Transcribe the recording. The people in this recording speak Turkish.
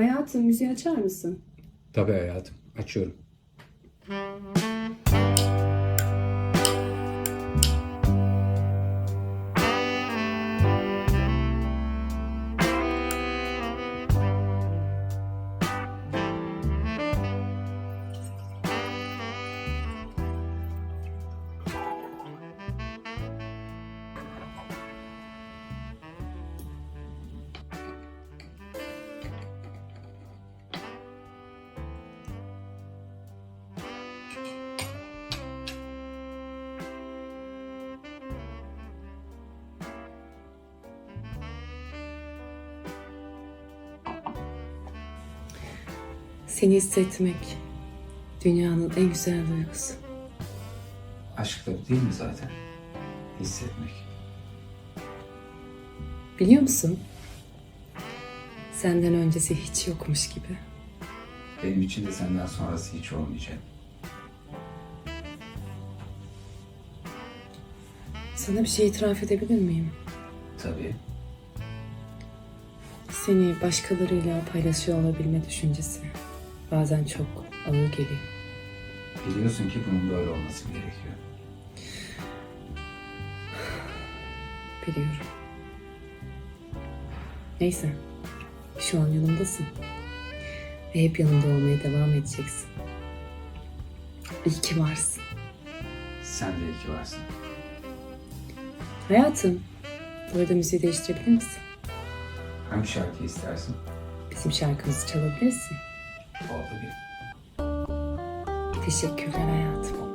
Hayatım müziği açar mısın? Tabii hayatım. Açıyorum. Seni hissetmek dünyanın en güzel duygusu. Aşk da bu değil mi zaten? Hissetmek. Biliyor musun? Senden öncesi hiç yokmuş gibi. Benim için de senden sonrası hiç olmayacak. Sana bir şey itiraf edebilir miyim? Tabii. Seni başkalarıyla paylaşıyor olabilme düşüncesi bazen çok ağır geliyor. Biliyorsun ki bunun böyle olması gerekiyor. Biliyorum. Neyse. Şu an yanımdasın. Ve hep yanımda olmaya devam edeceksin. İyi ki varsın. Sen de iyi ki varsın. Hayatım, bu arada müziği değiştirebilir misin? Hangi şarkıyı istersin? Bizim şarkımızı çalabilirsin. Oldu. Teşekkürler hayatım.